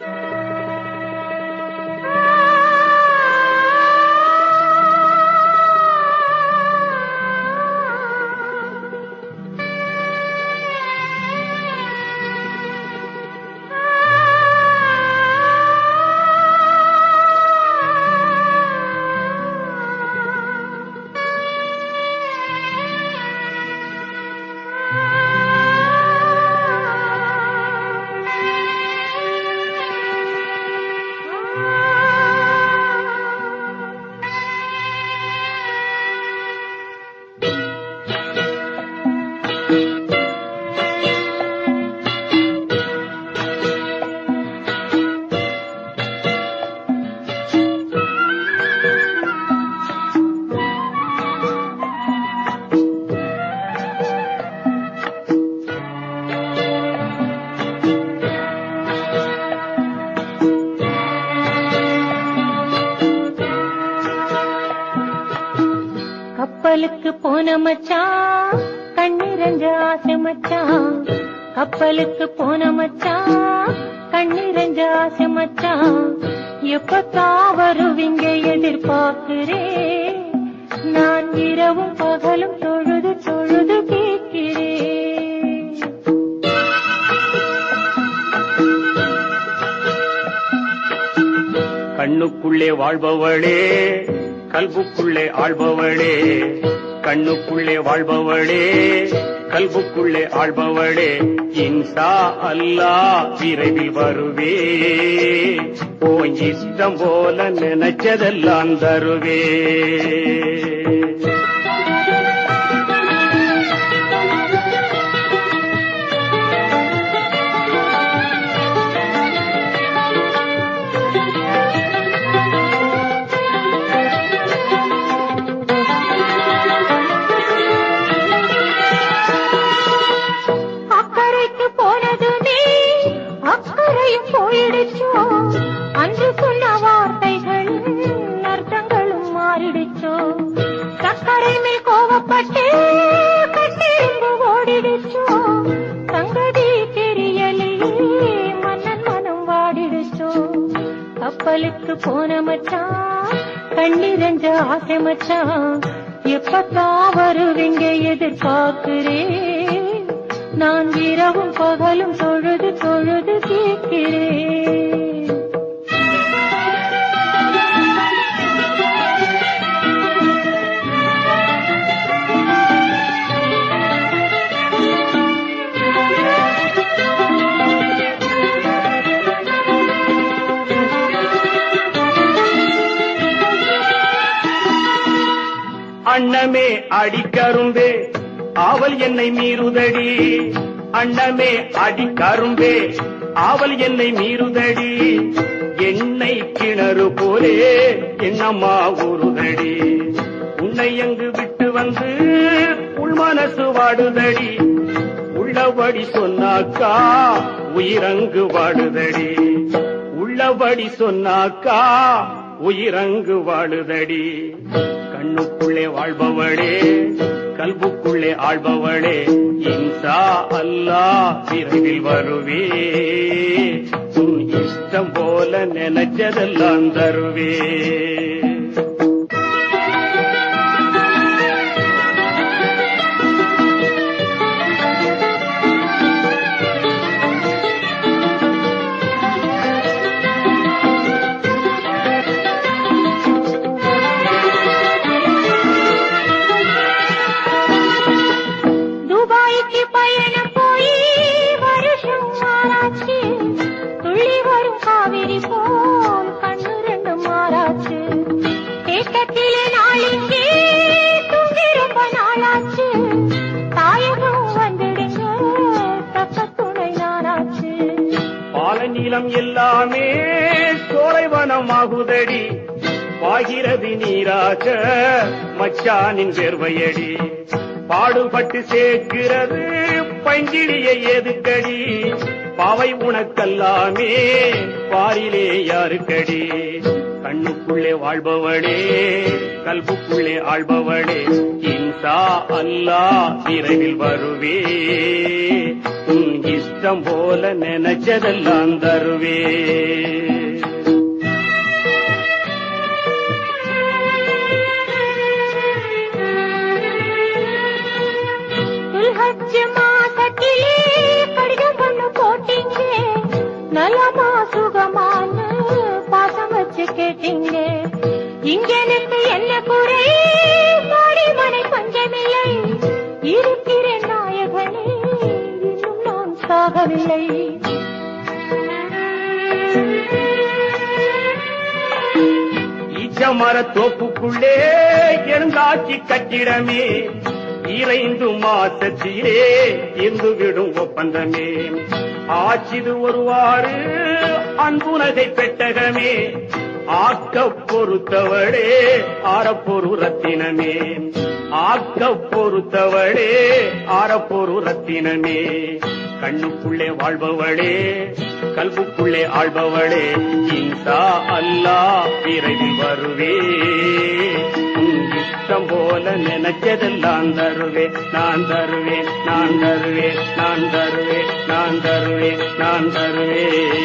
Bye. கப்பலுக்கு போன மச்சான் கண்ணிரஞ்ச ஆசை மச்சான் கப்பலுக்கு போன மச்சான் கண்ணிரஞ்ச ஆசை மச்சான் எப்பத்தான் வருவீங்க எதிர்பார்க்கிறேன் நான் இரவும் பகலும் தொழுது தொழுது கேட்கிறேன் கண்ணுக்குள்ளே வாழ்பவளே கல்புக்குள்ளே ஆள்பவளே கண்ணுக்குள்ளே வாழ்பவளே கல்புக்குள்ளே ஆள்பவளே இன்சா அல்லா விரைவில் வருவே. ஓ இஷ்டம் போல நினைச்சதெல்லாம் தருவே. சக்கரை மேல் கோவப்பட்டு கட்டிருந்து ஓடிடுச்சோ? சங்கதி தெரியலையே மன்னன் மனம் வாடிடுச்சோ? கப்பலுக்கு போன மச்சான் கண்ணிரஞ்ச ஆசை மச்சான் எப்பத்தான் வருவீங்க எதிர்பார்க்கிறேன்? நான் இரவும் பகலும் தொழுது தொழுது கேட்கிறேன். அண்ணமே அடிக்கரும்பே ஆவல் என்னை மீறுதடி. அண்ணமே அடிக்கரும்பே ஆவல் என்னை மீறுதடி. என்னை கிணறு போலே என்னம்மா உருதடி உன்னை எங்கு விட்டு வந்து உள்மனசு வாடுதடி. உள்ளபடி சொன்னாக்கா உயிரங்கு வாடுதடி. உள்ளபடி சொன்னாக்கா உயிரங்கு வாழுதடி. கண்ணுக்குள்ளே வாழ்பவளே கல்புக்குள்ளே ஆழ்பவளே இன்சா அல்லா விரைவில் வருவே. உன் இஷ்டம் போல நினைச்சதெல்லாம் தருவே. பால எல்லாமே சோலைவனமாகுதடி. பாகிறது நீராக மச்சானின் வேர்வையடி. பாடுபட்டு சேர்க்கிறது பங்கிலியை எதுக்கடி. பாவை உனக்கல்லாமே பாரிலே யாருக்கடி. கண்ணுக்குள்ளே வாழ்பவளே கல்புக்குள்ளே ஆள்பவளே இன்சா அல்லா விரைவில் வருவே. உன் இஷ்டம் போல நினைச்சதெல்லாம் தருவே. நலமா சுகமான்னு பாசம் வச்சு கேட்டீங்க இங்க என்ன குறை? பாடி மனை பஞ்சமில்லை இருக்கிறேன் நான் ஈச்சமர தோப்புக்குள்ளே எழுந்தாச்சி கட்டிடமே இறைந்து மாசத்திலே இருந்து விடும் ஒப்பந்தமே. ஆச்சிது ஒருவாறு அன்புனகை பெட்டகமே ஆக்க பொறுத்தவளே ஆரப்பொரு ரத்தினமே. ஆக்க பொறுத்தவளே ஆரப்பொரு ரத்தினமே. கண்ணுக்குள்ளே வாழ்பவளே கல்புக்குள்ளே ஆழ்பவளே இன்சா அல்லா விரைவில் வருவே. இஷ்டம் போல நினைச்சதெல்லாம் தருவேன் நான் தருவேன் நான் தருவேன் நான் தருவேன் நான் தருவேன் நான் தருவேன்